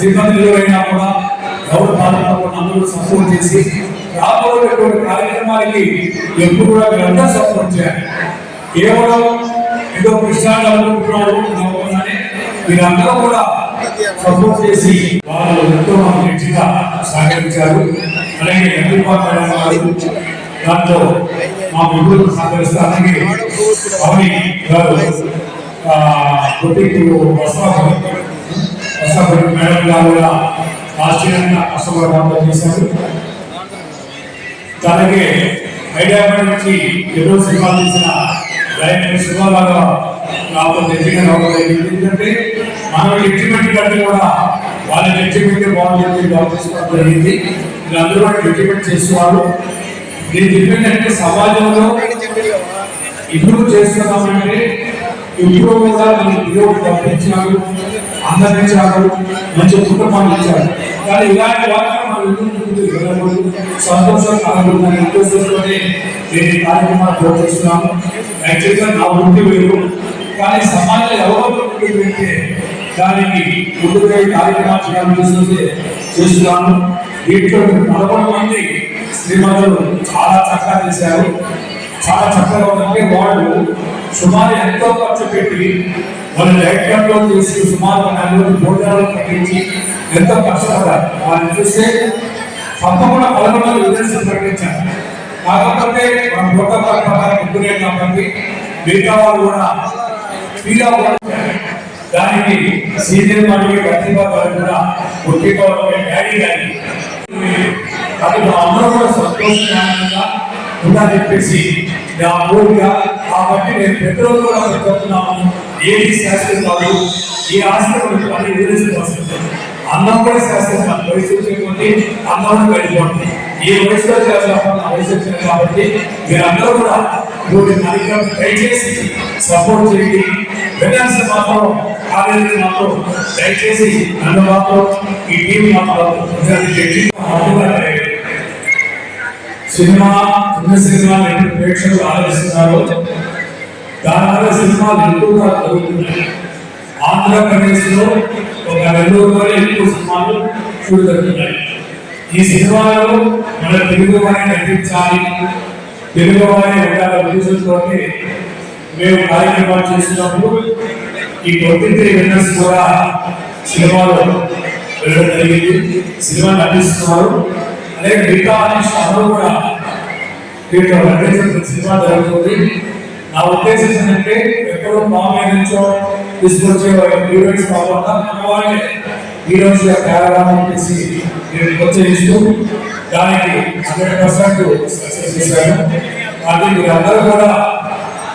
శ్రీమంతులు అయినా కూడా ఎవరు బాధపడకుండా అందరూ సపోర్ట్ చేసి రాబోయేటువంటి కార్యక్రమాలకి ఎప్పుడు కూడా మీరంతా సపోర్ట్ చేయాలి. కేవలం ఏదో కృష్ణాలు అనుకుంటున్నారు అనుకున్నానే మీరందరూ కూడా సపోర్ట్ చేసి వాళ్ళు ఎంతో మాకు గట్టిగా సహకరించారు. అలాగే ఎంపీపాల్ దాంట్లో మా మిత్రులు సహకరిస్తారు. అలాగే అవని గారు ప్రతి బొట్టికు వస్త్రాపడి మేడం గారు కూడా ఆశ్చర్యంగా కష్టపడడం చేశారు. అలాగే హైదరాబాద్ నుంచి ఎన్నో సినిమాలు తీసిన డైరెక్టర్ సినిమాలాగా నాకు తెలిసిన ఎందుకంటే మనం ఎగ్జిమెంట్ కంటే కూడా వాళ్ళ ఎగ్జిమెంట్ బాగుంది జాబ్ జరిగింది. వీళ్ళందరూ వాళ్ళు ఎగ్జిమెంట్ చేస్తున్నారు నేను చెప్పేంటంటే సమాజంలో ఇంప్రూవ్ చేస్తున్నామంటే ఇంప్రూవ్ కూడా మనకి దేవుడు పంపించారు అందరించారు మంచి కుటుంబాన్ని ఇచ్చారు. కానీ ఇలాంటి వాటిని మనం ఎదురు ముందుకు వెళ్ళకూడదు ఉద్దేశంతోనే నేను ఈ కార్యక్రమాలు ప్రోత్సహిస్తున్నాను యాక్చువల్గా నా వృత్తి వేరు. కానీ సమాజంలో ఎవరో ముందుకు దానికి ముందుకు కార్యక్రమాలు చేయాలని చూస్తుంటే చేస్తున్నాను దీంట్లో పదకొండు మంది శ్రీమతులు చాలా చక్కగా చేశారు. చాలా చక్కగా ఉందంటే వాళ్ళు సుమారు ఎంతో ఖర్చు పెట్టి మన వాళ్ళు లైట్లలో చేసి సుమారు నలుగురు భోజనాలు ప్రకటించి ఎంత కష్టపడ్డారు. వాళ్ళని చూస్తే తప్పకుండా పదకొండు విదేశం ప్రకటించారు. కాకపోతే మన ప్రోటోకాల్ ప్రకారం ముగ్గురే కాబట్టి మిగతా వాళ్ళు కూడా ఫీల్ దానికి సీనియర్ మరియు ప్రతిభ గారు కూడా ఒప్పుకోవాలి డాడీ గారి కాబట్టి అందరూ కూడా సంతోషంగా ఉండాలని చెప్పేసి నా కోరిక. కాబట్టి నేను ప్రతిరోజు కూడా చెప్తున్నాను. ఏది శాస్త్రం కాదు? ఈ ఆశ్రమం అని ఎదురేసి వస్తుంది అన్నం కూడా శాస్త్రం కాదు. వయసు వచ్చినటువంటి అన్నం వెళ్ళిపోతుంది ఈ వయసులో చేస్తాం వయసు వచ్చింది కాబట్టి మీరందరూ కూడా ఇటువంటి కార్యక్రమం దయచేసి సపోర్ట్ చేయండి. వినర్స్ మాత్రం కాలేజీ మాత్రం దయచేసి నన్ను మాత్రం ఈ టీం మాత్రం సినిమా చిన్న సినిమా ఎన్ని ప్రేక్షకులు ఆలోచిస్తున్నారు. దానివల్ల సినిమాలు ఎక్కువగా జరుగుతున్నాయి. ఆంధ్రప్రదేశ్లో ఒక రెండు వందల ఎక్కువ సినిమాలు షూట్ జరుగుతున్నాయి. ఈ సినిమాలు మన తెలుగు వారిని నటించాలి. తెలుగు వారి ఉండాల ఉద్దేశంతో మేము కార్యక్రమాలు చేసినప్పుడు ఈ ట్వంటీ త్రీ విన్నర్స్ కూడా సినిమాలో వెళ్ళడం జరిగింది. సినిమా నటిస్తున్నారు. అలాగే మిగతా ఆర్టిస్ట్ అందరూ కూడా దీంట్లో నటించిన సినిమా జరుగుతుంది. నా ఉద్దేశం ఏంటంటే ఎక్కడో మామూలు నుంచో తీసుకొచ్చే ఈవెంట్స్ కాకుండా మన వాళ్ళే హీరోస్ క్యారవాన్ చేసి నేను ప్రోత్సహిస్తూ దానికి హండ్రెడ్ పర్సెంట్ సక్సెస్ చేశాను అది మీరందరూ కూడా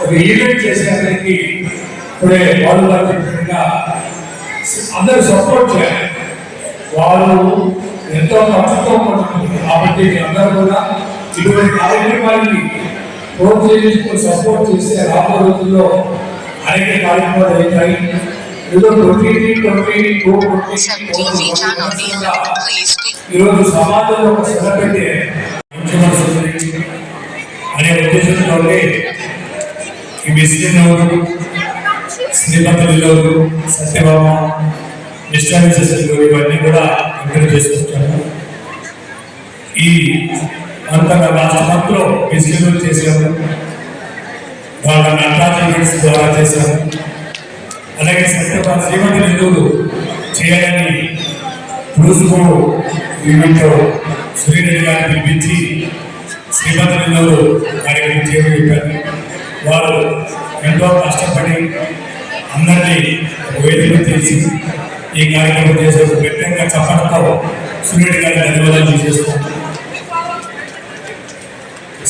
ఒక ఈవెంట్ చేసేందుకు ఇప్పుడే వాళ్ళు గారు చెప్పినట్టుగా అందరూ సపోర్ట్ చేయాలి. వాళ్ళు ఎంతో ఖర్చుతో ఉంటుంది కాబట్టి అందరూ కూడా ఇటువంటి కార్యక్రమాన్ని ప్రోత్సహిస్తూ సపోర్ట్ చేస్తే రాబోయే రోజుల్లో అనేక కార్యక్రమాలు అవుతాయి ఏదో ఈరోజు సమాజంలో ఒక శ్రద్ధ పెట్టే అనే ఉద్దేశంతో ఈ మిస్కిన్ ఎవరు? శ్రీమంతులు సత్యభామ డిస్టర్బెన్సెస్ ఇవన్నీ కూడా ఎంకరేజ్ చేసుకుంటాను ఈ అంతగా లాస్ట్ మంత్లో చేశాము వాళ్ళ నటాజ్ ద్వారా చేశాము అలాగే సత్యపాల శ్రీమంతులు నిధులు చేయాలని రోజుకు ఈవెంట్ శ్రీరెడ్డి గారిని పిలిపించి శ్రీమంతులు కార్యక్రమం చేయమని చెప్పారు. వారు ఎంతో కష్టపడి అందరినీ వేదిక తీసి ఈ కార్యక్రమం చేసే వ్యక్తంగా చెప్పడంతో సూర్యుడి గారి ధన్యవాదాలు చేసుకుంటాం